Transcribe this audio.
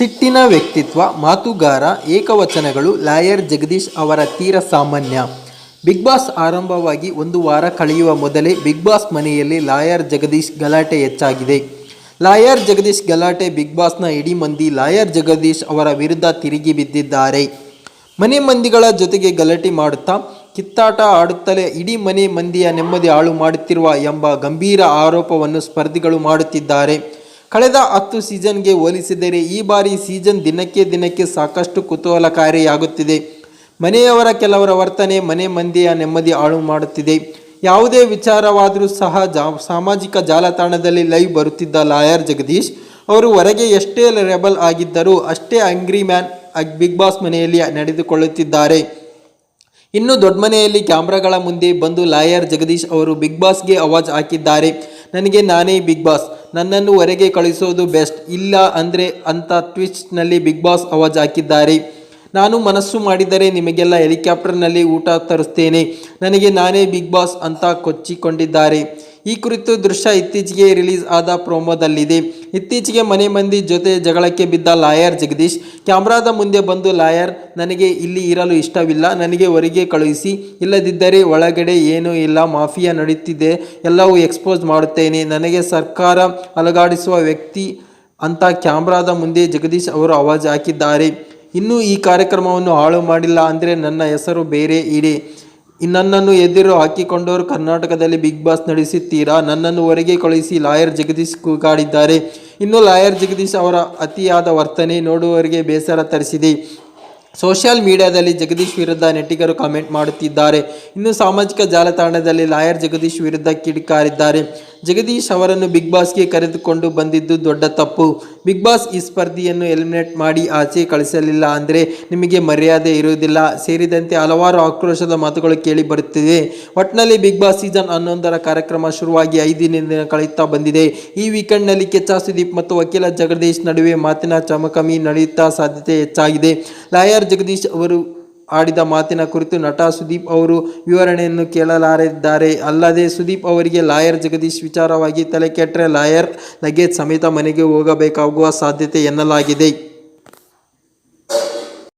ಸಿಟ್ಟಿನ ವ್ಯಕ್ತಿತ್ವ, ಮಾತುಗಾರ, ಏಕವಚನಗಳು, ಲಾಯರ್ ಜಗದೀಶ್ ಅವರ ತೀರ ಸಾಮಾನ್ಯ. ಬಿಗ್ ಬಾಸ್ ಆರಂಭವಾಗಿ ಒಂದು ವಾರ ಕಳೆಯುವ ಮೊದಲೇ ಬಿಗ್ ಬಾಸ್ ಮನೆಯಲ್ಲಿ ಲಾಯರ್ ಜಗದೀಶ್ ಗಲಾಟೆ ಹೆಚ್ಚಾಗಿದೆ. ಲಾಯರ್ ಜಗದೀಶ್ ಗಲಾಟೆ ಬಿಗ್ ಬಾಸ್ನ ಇಡೀ ಮಂದಿ ಲಾಯರ್ ಜಗದೀಶ್ ಅವರ ವಿರುದ್ಧ ತಿರುಗಿ ಬಿದ್ದಿದ್ದಾರೆ. ಮನೆ ಮಂದಿಗಳ ಜೊತೆಗೆ ಗಲಾಟೆ ಮಾಡುತ್ತಾ, ಕಿತ್ತಾಟ ಆಡುತ್ತಲೇ ಇಡೀ ಮನೆ ಮಂದಿಯ ನೆಮ್ಮದಿ ಹಾಳು ಮಾಡುತ್ತಿರುವ ಎಂಬ ಗಂಭೀರ ಆರೋಪವನ್ನು ಸ್ಪರ್ಧಿಗಳು ಮಾಡುತ್ತಿದ್ದಾರೆ. ಕಳೆದ ಹತ್ತು ಸೀಸನ್ಗೆ ಹೋಲಿಸಿದರೆ ಈ ಬಾರಿ ಸೀಸನ್ ದಿನಕ್ಕೆ ದಿನಕ್ಕೆ ಸಾಕಷ್ಟು ಕುತೂಹಲಕಾರಿಯಾಗುತ್ತಿದೆ. ಮನೆಯವರ ಕೆಲವರ ವರ್ತನೆ ಮನೆ ಮಂದಿಯ ನೆಮ್ಮದಿ ಹಾಳು ಮಾಡುತ್ತಿದೆ. ಯಾವುದೇ ವಿಚಾರವಾದರೂ ಸಹ ಜಾ, ಸಾಮಾಜಿಕ ಜಾಲತಾಣದಲ್ಲಿ ಲೈವ್ ಬರುತ್ತಿದ್ದ ಲಾಯರ್ ಜಗದೀಶ್ ಅವರು ಹೊರಗೆ ಎಷ್ಟೇ ರೆಬಲ್ ಆಗಿದ್ದರೂ ಅಷ್ಟೇ ಅಂಗ್ರಿ ಮ್ಯಾನ್ ಬಿಗ್ ಬಾಸ್ ಮನೆಯಲ್ಲಿ ನಡೆದುಕೊಳ್ಳುತ್ತಿದ್ದಾರೆ. ಇನ್ನು ದೊಡ್ಡ ಮನೆಯಲ್ಲಿ ಕ್ಯಾಮ್ರಾಗಳ ಮುಂದೆ ಬಂದು ಲಾಯರ್ ಜಗದೀಶ್ ಅವರು ಬಿಗ್ ಬಾಸ್ಗೆ ಅವಾಜ್ ಹಾಕಿದ್ದಾರೆ. ನನಗೆ ನಾನೇ ಬಿಗ್ ಬಾಸ್. ನನ್ನನ್ನು ಹೊರಗೆ ಕಳಿಸೋದು ಬೆಸ್ಟ್. ಇಲ್ಲ ಅಂದರೆ ಅಂತ ಟ್ವಿಸ್ಟ್ನಲ್ಲಿ ಬಿಗ್ ಬಾಸ್ ಅವಾಜ್ ಹಾಕಿದ್ದಾರೆ. ನಾನು ಮನಸ್ಸು ಮಾಡಿದರೆ ನಿಮಗೆಲ್ಲ ಹೆಲಿಕಾಪ್ಟರ್ನಲ್ಲಿ ಊಟ ತರಿಸ್ತೇನೆ. ನನಗೆ ನಾನೇ ಬಿಗ್ ಬಾಸ್ ಅಂತ ಕೊಚ್ಚಿಕೊಂಡಿದ್ದಾರೆ. ಈ ಕುರಿತು ದೃಶ್ಯ ಇತ್ತೀಚೆಗೆ ರಿಲೀಸ್ ಆದ ಪ್ರೋಮೋದಲ್ಲಿದೆ. ಇತ್ತೀಚೆಗೆ ಮನೆ ಮಂದಿ ಜೊತೆ ಜಗಳಕ್ಕೆ ಬಿದ್ದ ಲಾಯರ್ ಜಗದೀಶ್, ಕ್ಯಾಮ್ರಾದ ಮುಂದೆ ಬಂದು ಲಾಯರ್, ನನಗೆ ಇಲ್ಲಿ ಇರಲು ಇಷ್ಟವಿಲ್ಲ, ನನಗೆ ಹೊರಗೆ ಕಳುಹಿಸಿ, ಇಲ್ಲದಿದ್ದರೆ ಒಳಗಡೆ ಏನೂ ಇಲ್ಲ, ಮಾಫಿಯಾ ನಡೀತಿದೆ, ಎಲ್ಲವೂ ಎಕ್ಸ್ಪೋಸ್ ಮಾಡುತ್ತೇನೆ, ನನಗೆ ಸರ್ಕಾರ ಅಲಗಾಡಿಸುವ ವ್ಯಕ್ತಿ ಅಂತ ಕ್ಯಾಮ್ರಾದ ಮುಂದೆ ಜಗದೀಶ್ ಅವರು ಆವಾಜ್ ಹಾಕಿದ್ದಾರೆ. ಇನ್ನೂ ಈ ಕಾರ್ಯಕ್ರಮವನ್ನು ಹಾಳು ಮಾಡಿಲ್ಲ, ಅಂದರೆ ನನ್ನ ಹೆಸರು ಬೇರೆ ಇದೆ ನನ್ನನ್ನು ಎದುರು ಹಾಕಿಕೊಂಡವರು ಕರ್ನಾಟಕದಲ್ಲಿ ಬಿಗ್ ಬಾಸ್ ನಡೆಸುತ್ತೀರಾ? ನನ್ನನ್ನು ಹೊರಗೆ ಕಳುಹಿಸಿ ಲಾಯರ್ ಜಗದೀಶ್ ಕೂಗಾಡಿದ್ದಾರೆ. ಇನ್ನು ಲಾಯರ್ ಜಗದೀಶ್ ಅವರ ಅತಿಯಾದ ವರ್ತನೆ ನೋಡುವವರಿಗೆ ಬೇಸರ ತರಿಸಿದೆ. ಸೋಷಿಯಲ್ ಮೀಡಿಯಾದಲ್ಲಿ ಜಗದೀಶ್ ವಿರುದ್ಧ ನೆಟ್ಟಿಗರು ಕಾಮೆಂಟ್ ಮಾಡುತ್ತಿದ್ದಾರೆ. ಇನ್ನು ಸಾಮಾಜಿಕ ಜಾಲತಾಣದಲ್ಲಿ ಲಾಯರ್ ಜಗದೀಶ್ ವಿರುದ್ಧ ಕಿಡಿಕಾರಿದ್ದಾರೆ. ಜಗದೀಶ್ ಅವರನ್ನು ಬಿಗ್ ಬಾಸ್ಗೆ ಕರೆದುಕೊಂಡು ಬಂದಿದ್ದು ದೊಡ್ಡ ತಪ್ಪು. ಬಿಗ್ ಬಾಸ್ ಈ ಸ್ಪರ್ಧೆಯನ್ನು ಎಲಿಮಿನೇಟ್ ಮಾಡಿ ಆಚೆ ಕಳಿಸಲಿಲ್ಲ ಅಂದರೆ ನಿಮಗೆ ಮರ್ಯಾದೆ ಇರುವುದಿಲ್ಲ. ಸೇರಿದಂತೆ ಹಲವಾರು ಆಕ್ರೋಶದ ಮಾತುಗಳು ಕೇಳಿ ಬರುತ್ತಿದೆ. ಒಟ್ಟಿನಲ್ಲಿ ಬಿಗ್ ಬಾಸ್ ಸೀಸನ್ ಹನ್ನೊಂದರ ಕಾರ್ಯಕ್ರಮ ಶುರುವಾಗಿ ಐದನೇ ದಿನ ಕಳೆಯುತ್ತಾ ಬಂದಿದೆ. ಈ ವೀಕೆಂಡ್ನಲ್ಲಿ ಕೆಚ್ಚಾ ಸುದೀಪ್ ಮತ್ತು ವಕೀಲ ಜಗದೀಶ್ ನಡುವೆ ಮಾತಿನ ಚಮಕಮಿ ನಡೆಯುತ್ತಾ ಸಾಧ್ಯತೆ ಹೆಚ್ಚಾಗಿದೆ. ಲಾಯರ್ ಜಗದೀಶ್ ಅವರು ಆಡಿದ ಮಾತಿನ ಕುರಿತು ನಟ ಸುದೀಪ್ ಅವರು ವಿವರಣೆಯನ್ನು ಕೇಳಲಾರಿದ್ದಾರೆ ಅಲ್ಲದೆ ಸುದೀಪ್ ಅವರಿಗೆ ಲಾಯರ್ ಜಗದೀಶ್ ವಿಚಾರವಾಗಿ ತಲೆ ಕೆಟ್ಟರೆ ಲಾಯರ್ ಲಗೇಜ್ ಸಮೇತ ಮನೆಗೆ ಹೋಗಬೇಕಾಗುವ ಸಾಧ್ಯತೆ ಎನ್ನಲಾಗಿದೆ.